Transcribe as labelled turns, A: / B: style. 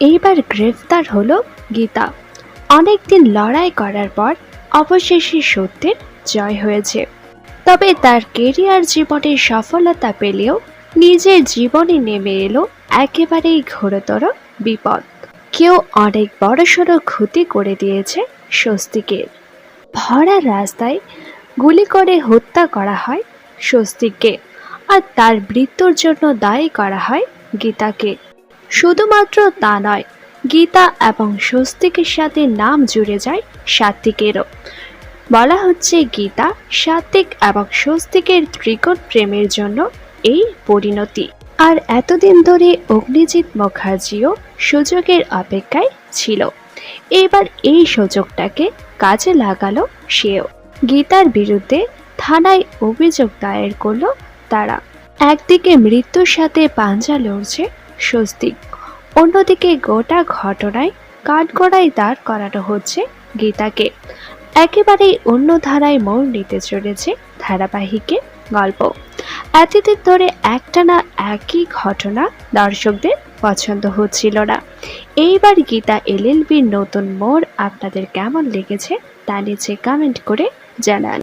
A: এইবার গ্রেফতার হলো গীতা। অনেকদিন লড়াই করার পর অবশেষে সত্যের জয় হয়েছে। তবে তার কেরিয়ার জীবনে সফলতা পেলেও নিজের জীবনে নেমে এলো একেবারেই ঘোরতর বিপদ। কেউ অনেক বড়সড় ক্ষতি করে দিয়েছে স্বস্তিকের ভরা রাস্তায় গুলি করে হত্যা করা হয় স্বস্তিককে, আর তার মৃত্যুর জন্য দায়ী করা হয় গীতাকে। শুধুমাত্র তা নয়, গীতা এবং স্বস্তিকের সাথে নাম জুড়ে যায় সাত্বিকেরও বলা হচ্ছে গীতা সাত্বিক এবং স্বস্তিকের ত্রিকোণ প্রেমের জন্য এই পরিণতি। আর এতদিন ধরে অগ্নিজিৎ মুখার্জিও সুযোগের অপেক্ষায় ছিল। এবার এই সুযোগটাকে কাজে লাগালো সেও। গীতার বিরুদ্ধে থানায় অভিযোগ দায়ের করল তারা। একদিকে মৃত্যুর সাথে পাঞ্জা লড়ছে স্বস্তিক অন্যদিকে গোটা ঘটনায় কাঠগড়ায় দাঁড় করানো হচ্ছে গীতাকে। একেবারেই অন্য ধারায় মোড় নিতে চলেছে ধারাবাহিকে গল্প। এতদিন ধরে একটানা একই ঘটনা দর্শকদের পছন্দ হচ্ছিল না। এইবার গীতা এলএলবির নতুন মোড় আপনাদের কেমন লেগেছে তা নিচে কমেন্ট করে জানান।